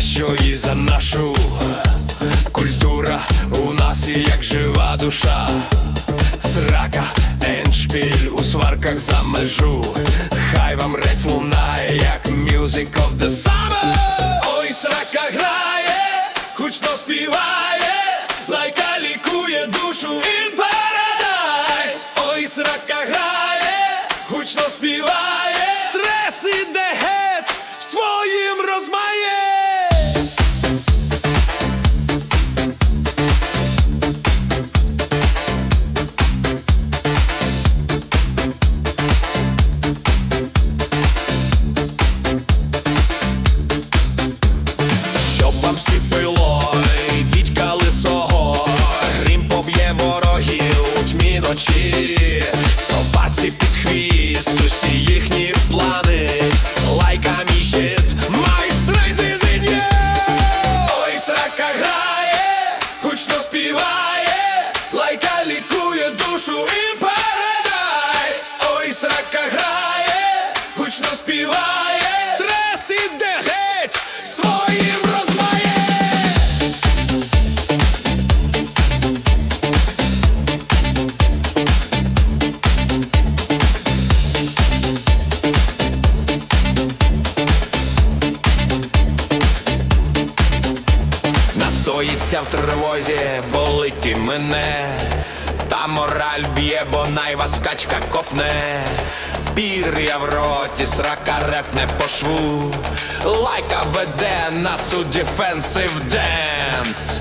кращої за нашу. Культура у нас і як жива душа. Срака, еншпіль у сварках за межу. Хай вам рець лунає, як music of the summer. Ой, срака грає, гучно співає, лайка лікує душу in paradise. Ой, срака грає, гучно співає, стрес іде геть своїм розмає. Настоїться в тривозі, болить і мене. Та мораль б'є, бо найваскачка копне. Пір'я в роті, срака репне по шву. Лайка веде нас у дефенсив денс.